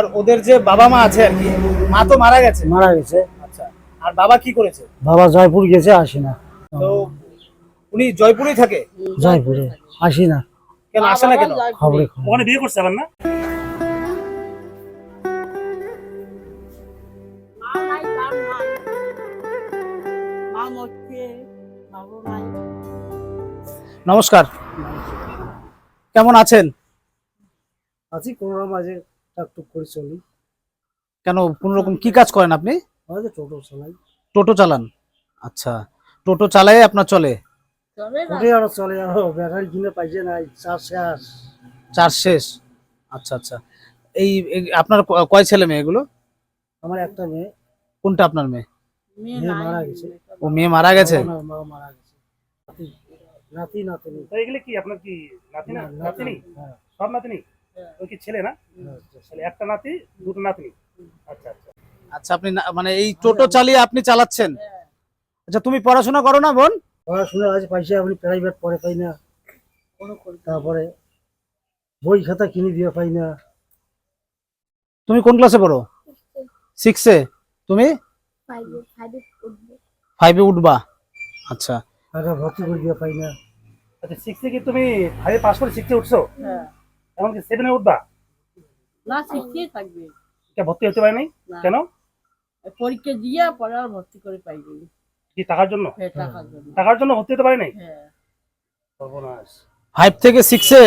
আর ওদের যে বাবা মা আছে আর কি মা তো মারা গেছে? মারা গেছে। আচ্ছা আর বাবা কি করেছে? বাবা জয়পুর গেছে আসি না। তো উনি জয়পুরেই থাকে? জয়পুরে আসি না। কেন আসে না কেন? খবরে ওখানে বিয়ে করছে আবার না? নমস্কার। কেমন আছেন? আছি কোনো মাঝে টুক করে চলি। কেন কোন রকম কি কাজ করেন আপনি? টোটো চালাই। টোটো চালান? আচ্ছা। টোটো চালায় আপনার চলে? আরও চলে আরও ব্যাটারি কিনে পাইছে না চার শেষ। চার শেষ? আচ্ছা আচ্ছা। এই আপনার ক- কয় ছেলে মেয়ে এগুলো? আমার একটা মেয়ে। কোনটা আপনার মেয়ে? মারা গেছে। ও মেয়ে মারা গেছে? মারা গেছে। নাতি নাতি নাতনি। এগুলো কি আপনার কি নাতি না? নাতিনি? সব নাতিনি। ওই কি ছেলে না? হ্যাঁ, ছেলে একটা নাতি দুটো নাতনি। আচ্ছা আচ্ছা। আচ্ছা আপনি মানে এই টোটো চালিয়ে আপনি চালাচ্ছেন? আচ্ছা তুমি পড়াশোনা করো না বোন? পড়াশোনা আছে পয়সা আপনি প্রাইভেট পড়ে পাই না। তারপরে বই খাতা কিনে দিয়ে পাই না। তুমি কোন ক্লাসে পড়ো? সিক্সে তুমি? ফাইভে ফাইভে উঠবে। ফাইভে উঠবা। আচ্ছা। ভর্তি করে দিয়ে পাই না। আচ্ছা সিক্সে কি তুমি ফাইভে পাস করে সিক্সে উঠছো? হ্যাঁ। এখন কি সেভেনে উঠবা? না শিখিয়ে থাকবে। কে ভর্তি হতে পারে নাই কেন? পরীক্ষা দিয়ে পরে আর ভর্তি করে পাইবে কি টাকার জন্য? হ্যাঁ টাকার জন্য। ভর্তি হতে পারে নাই হ্যাঁ। সর্বনাশ। ফাইভ থেকে সিক্সে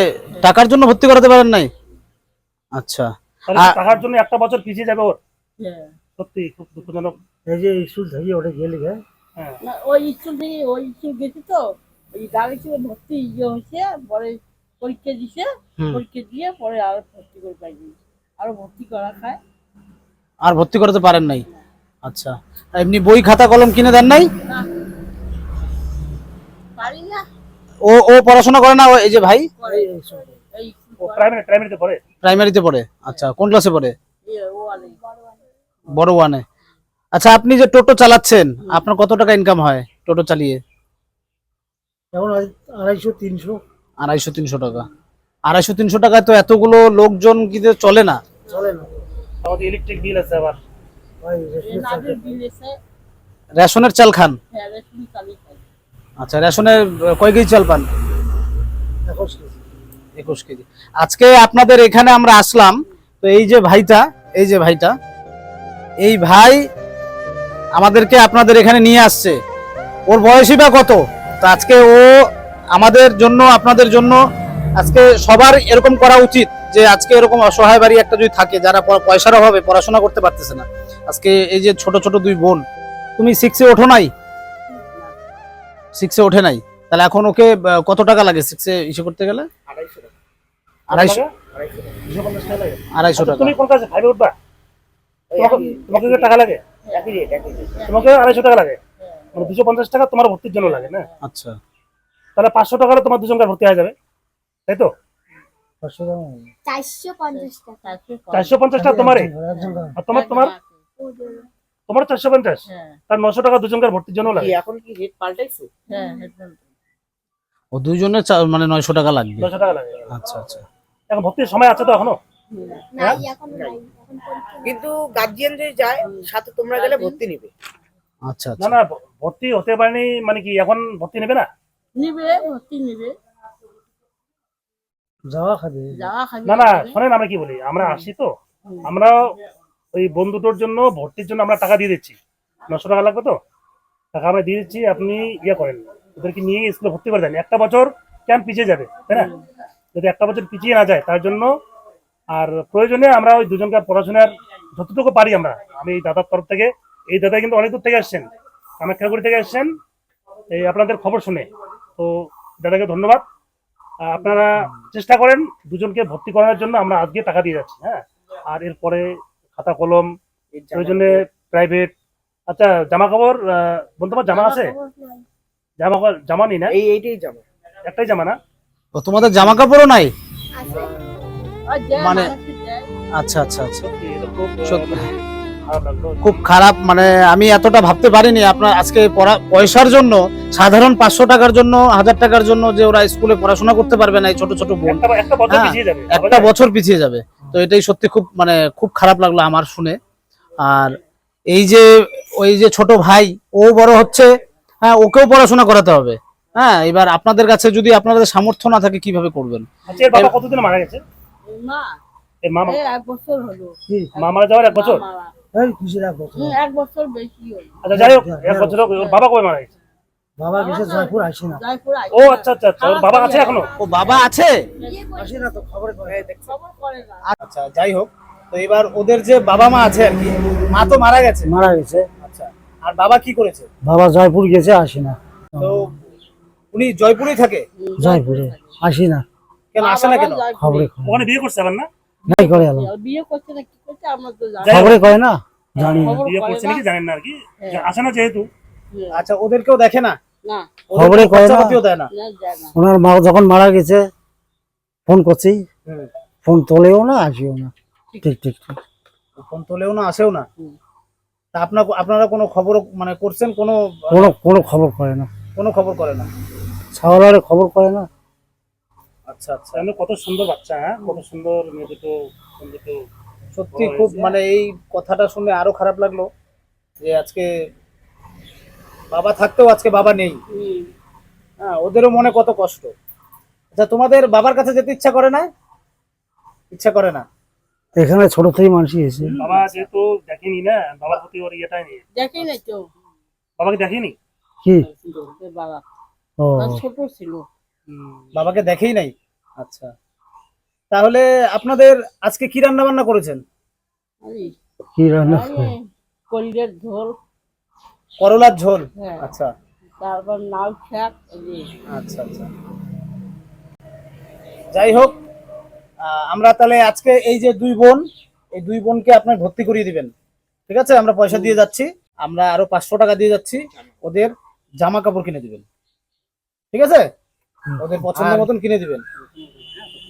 টাকার জন্য ভর্তি করাতে পারেন নাই? আচ্ছা। তাহলে টাকার জন্য একটা বছর পিছিয়ে যাবে ওর। হ্যাঁ। সত্যি খুব দুঃখজনক। এই যে স্কুল থেকে ওটা গেলে গে হ্যাঁ। না ওই স্কুল থেকে ওই স্কুল গেছে তো ওই গাড়ি ছিল ভর্তি ইয়ে হয়েছে পরে পরীক্ষা দিছে পরীক্ষা দিয়ে পরে আর ভর্তি করে পাইবে আরও ভর্তি করা খায়। আর ভর্তি করাতে পারেন নাই? আচ্ছা। আর এমনি বই খাতা কলম কিনে দেন নাই? পারি না। ও ও পড়াশোনা করে না ও এই যে ভাই? প্রাইমারিতে পড়ে? প্রাইমারিতে পড়ে? আচ্ছা কোন ক্লাসে পড়ে? বড় ওয়ানে আচ্ছা আপনি যে টোটো চালাচ্ছেন আপনার কত টাকা ইনকাম হয় টোটো চালিয়ে? এখন আড়াইশো তিনশো। আড়াইশো তিনশো টাকা। আড়াইশো তিনশো টাকায় তো এতগুলো লোকজন কিন্তু চলে না? চলে না। আমাদের ইলেকট্রিক বিল আছে আবার। রেশনের চাল খান? হ্যাঁ আচ্ছা রেশনের কয় কেজি চাল পান? একুশ কেজি। একুশ কেজি। আজকে আপনাদের এখানে আমরা আসলাম তো এই যে ভাইটা এই যে ভাইটা এই ভাই আমাদেরকে আপনাদের এখানে নিয়ে আসছে। ওর বয়সই বা কত? তো আজকে ও আমাদের জন্য আপনাদের জন্য আজকে সবার এরকম করা উচিত যে আজকে এরকম অসহায় বাড়ি একটা যদি থাকে যারা পয়সার অভাবে পড়াশোনা করতে পারতেছে না। আজকে এই যে ছোট ছোট দুই বোন তুমি সিক্সে ওঠো নাই? সিক্সে ওঠে নাই। তাহলে এখন ওকে কত টাকা লাগে সিক্সে ইসে করতে গেলে? আড়াইশো আড়াইশো? আচ্ছা, টাকা। তুমি কোন কাছে ফাইভে উঠবা? তোমাকে তোমাকে টাকা লাগে? তোমাকে আড়াইশো টাকা লাগে? মানে দুশো পঞ্চাশ টাকা তোমার ভর্তির জন্য লাগে না? আচ্ছা। তাহলে পাঁচশো টাকা তোমার দুজনকার ভর্তি হয়ে যাবে। তাই তো। চারশো পঞ্চাশ টাকা। চারশো পঞ্চাশ টাকা তোমারই? একজন টাকা। আর তোমার তোমার? তোমার চারশো পঞ্চাশ? হ্যাঁ। তার নশো টাকা দুজনকার ভর্তির জন্য লাগে। এখন কি রেট পাল্টাইছে? হ্যাঁ ও দুইজনের মানে নয়শো টাকা লাগবে। নশো টাকা লাগে আচ্ছা আচ্ছা। এখন ভর্তির সময় আছে তো এখনও? পরীক্ষা কিন্তু গার্জিয়ান যদি যায় সাথে তোমরা গেলে ভর্তি নিবে। আচ্ছা না আচ্ছা না ভর্তি হতে পারেনি মানে কি এখন ভর্তি নেবে না? নিবে ভর্তি নিবে। যাওয়া খাবে। যাওয়া খাবি। না না শোনেন আমরা কি বলি? আমরা আসি তো। আমরা ওই বন্ধুটোর জন্য ভর্তির জন্য আমরা টাকা দিয়ে দিচ্ছি। নশো টাকা লাগবে তো? টাকা আমরা দিয়ে দিচ্ছি আপনি ইয়ে করেন। ওদেরকে নিয়ে স্কুলে ভর্তি করে দেন। একটা বছর ক্যাম্প পিছিয়ে যাবে তাই না? যদি একটা বছর পিছিয়ে না যায় তার জন্য আর প্রয়োজনে আমরা ওই দুজনকে পড়াশোনার যতটুকু পারি আমরা। আমি এই দাদার তরফ থেকে এই দাদা কিন্তু অনেক দূর থেকে আসছেন কামাখ্যাগুড়ি থেকে আসছেন এই আপনাদের খবর শুনে। তো দাদাকে ধন্যবাদ। আপনারা চেষ্টা করেন দুজনকে ভর্তি করানোর জন্য আমরা আজকে টাকা দিয়ে যাচ্ছি হ্যাঁ? আর এরপরে খাতা কলম প্রয়োজনে প্রাইভেট আচ্ছা জামা কাপড় বলতে পার জামা আছে? জামা কাপড় জামা নেই না? এই এইটাই জামা। একটাই জামা না? ও তোমাদের জামা কাপড়ও নাই? আছে। মানে- আচ্ছা আচ্ছা আচ্ছা। সত্যি। খুব খারাপ মানে আমি এতটা ভাবতে পারিনি আপনার আজকে পড়া পয়সার জন্য সাধারণ পাঁচশো টাকার জন্য হাজার টাকার জন্য যে ওরা স্কুলে পড়াশোনা করতে পারবে না এই ছোট ছোট বোন। একটা একটা বছর হ্যাঁ, পিছিয়ে যাবে। একটা বছর পিছিয়ে যাবে। তো এটাই সত্যি খুব মানে খুব খারাপ লাগল আমার শুনে। আর এই যে ওই যে ছোট ভাই ও বড় হচ্ছে হ্যাঁ ওকেও পড়াশোনা করাতে হবে। হ্যাঁ এবার আপনাদের কাছে যদি আপনাদের সামর্থ্য না থাকে কীভাবে করবেন? আচ্ছা কতদিন মারা গেছে? মারা যাওয়ার এক বছর। এই খুশি রাখব হুম, এক বছর বেশি হলো। আচ্ছা যাই হোক এক বছর হোক, ওর বাবা কবে মারা গেছে? বাবা গেছে জয়পুর আসি না। ও আচ্ছা আচ্ছা আচ্ছা ওর বাবা আছে এখনও? ও বাবা আছে? আসি না তো খবর করে খবর করে না। আচ্ছা যাই হোক তো এবার ওদের যে বাবা মা আছে আর কি মা তো মারা গেছে? মারা গেছে। আচ্ছা আর বাবা কি করেছে? বাবা জয়পুর গেছে আসি না। তো উনি জয়পুরেই থাকে? জয়পুরে আসি না। কেন আসে না কেন? খবরে। ওখানে বিয়ে করছে আবার না? নাই করে এলাম বিয়ে করছে না কি করছে আমরা তো জানি খবরে করে না? জানি না। বিয়ে করছে নাকি জানেন না আর কি? আসে না যেহেতু। আচ্ছা ওদেরকেও দেখে না? না। খবরে করে না। খরচাপাতিও দেয় না? ওনার মা যখন মারা গেছে ফোন করছি। ফোন তোলেও না আসিও না। ঠিক। ঠিক ঠিক ফোন তোলেও না আসেও না? তা আপনার আপনারা কোনো খবর মানে করছেন কোনো কোনো কোনো খবর করে না। কোনো খবর করে না? ছাওয়ালারে খবর করে না? আচ্ছা আচ্ছা। তাহলে কত সুন্দর বাচ্চা হ্যাঁ? কত সুন্দর মেয়ে দুটো দুটো। সত্যি খুব মানে এই কথাটা শুনে আরও খারাপ লাগল যে আজকে বাবা থাকতেও আজকে বাবা নেই। হ্যাঁ ওদেরও মনে কত কষ্ট। আচ্ছা তোমাদের বাবার কাছে যেতে ইচ্ছা করে না? ইচ্ছা করে না? এখানে ছোট থেকে মানুষই এসে বাবা যেহেতু দেখেনি না বাবার প্রতি ওর ইয়েটাই নেই। দেখি নাই তো। বাবাকে দেখেনি? কি? বাবা। ছোট ছিল। বাবাকে দেখেই নাই? আচ্ছা। তাহলে আপনাদের আজকে কি রান্না বান্না করেছেন কি রান্না কলিরের ঝোল। করলার ঝোল? হ্যাঁ। আচ্ছা। তারপর নাল শাক আচ্ছা আচ্ছা। যাই হোক আমরা তাহলে আজকে এই যে দুই বোন এই দুই বোনকে আপনার ভর্তি করিয়ে দিবেন। ঠিক আছে? আমরা পয়সা দিয়ে যাচ্ছি। আমরা আরও পাঁচশো টাকা দিয়ে যাচ্ছি। ওদের জামা কাপড় কিনে দিবেন। ঠিক আছে? ওদের পছন্দ মতন কিনে দিবেন।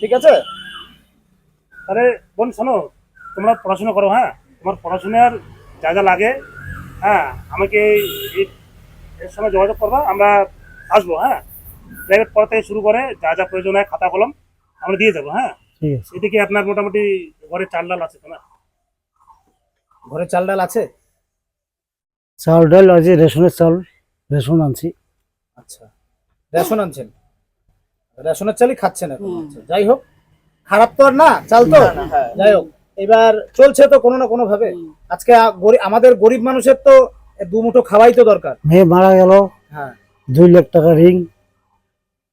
ঠিক আছে? তাহলে বোন শোনো তোমরা পড়াশোনা করো হ্যাঁ? তোমার পড়াশোনার যা যা লাগে হ্যাঁ? আমাকে এর সঙ্গে যোগাযোগ করবা আমরা আসব হ্যাঁ? প্রাইভেট পড়া থেকে শুরু করে যা যা প্রয়োজন হয় খাতা কলম আমরা দিয়ে যাব হ্যাঁ? ঠিক আছে। এদিকে আপনার মোটামুটি ঘরে চাল ডাল আছে তো না? ঘরে চাল ডাল আছে? চাল ডাল আছে রেশনের চাল রেশন আনছি। আচ্ছা। রেশন আনছেন? রেশনের চালই খাচ্ছেন এখন আচ্ছা, যাই হোক খারাপ তো আর না চাল তো। যাই হোক এবার চলছে তো কোনো না কোনো ভাবে আজকে আমাদের গরিব মানুষের তো দুমুঠো খাওয়াই তো দরকার। মেয়ে মারা গেল হ্যাঁ। দুই লাখ টাকা রিং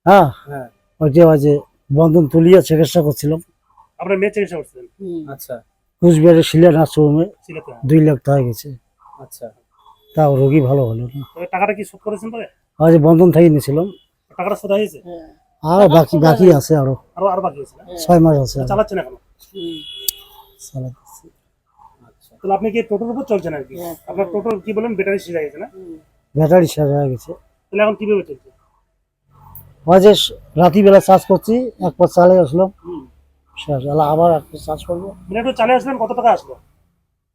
হ্যাঁ? হ্যাঁ। ওই যে যে বন্ধন তুলিয়ে চিকিৎসা করছিলাম। আপনার মেয়ে চিকিৎসা করছিলেন? আচ্ছা। কুচবিহারের শিলা নার্সিংহোমে সিলেটে দুই লাখ টাকা গেছে। আচ্ছা। তাও রোগী ভালো হলো না। টাকাটা কি শোধ করেছেন পরে? আজ বন্ধন থেকে নিয়েছিলাম। টাকাটা শোধ হয়েছে? হ্যাঁ, আর বাকি বাকি আছে আরও। আরও আরও বাকি আছে? ছয় মাস আছে। চালাচ্ছেন এখন? হুম, চালাতেছি। তাহলে আপনি কি টোটোর উপর চলছেন আর কি? হ্যাঁ, আপনার টোটোর কি বলেন ব্যাটারি শেষ হয়ে গেছে না? ব্যাটারি শেষ হয়ে গেছে। তাহলে এখন কীভাবে চলছে? ওই যে রাতিবেলা চার্জ করছি একবার চালে আসলাম হুম। শেষ হলো আবার একটা চার্জ করব। মিনিটও চালে আসলেন কত টাকা আসলো?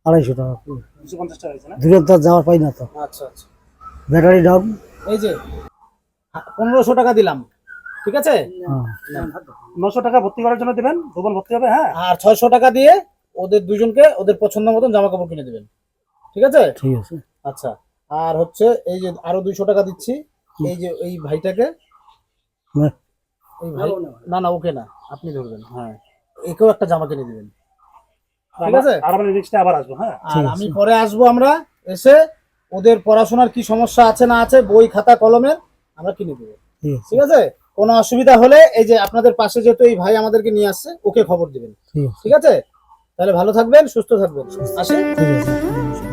আড়াইশো টাকা। দুশো পঞ্চাশ টাকা হয়েছে না? দূরের তো যাওয়ার পাই না তো। আচ্ছা আচ্ছা। ব্যাটারি ডাউন এই যে পনেরোশো টাকা দিলাম। ঠিক আছে? হ্যাঁ নশো টাকা ভর্তি করার জন্য দেবেন? দুবল ভর্তি হবে? হ্যাঁ। আর ছয়শো টাকা দিয়ে ওদের দুজনকে ওদের পছন্দ মতন জামা কাপড় কিনে দিবেন। ঠিক আছে? ঠিক আছে। আচ্ছা আর হচ্ছে এই যে আরও দুইশো টাকা দিচ্ছি। এই যে এই ভাইটাকে। না। না না ওকে না আপনি ধরবেন হ্যাঁ। একেও একটা জামা কিনে দিবেন। ঠিক আছে? আর আমরা নেক্সটে আবার আসব হ্যাঁ। আর আমি পরে আসব আমরা এসে ওদের পড়াশোনার কি সমস্যা আছে না আছে বই খাতা কলমের আমরা কিনে দেবো। ঠিক আছে? কোনো অসুবিধা হলে এই যে আপনাদের পাশে যেহেতু এই ভাই আমাদেরকে নিয়ে আসছে ওকে খবর দিবেন। ঠিক আছে। তাহলে ভালো থাকবেন সুস্থ থাকবেন। আসেন। ঠিক আছে।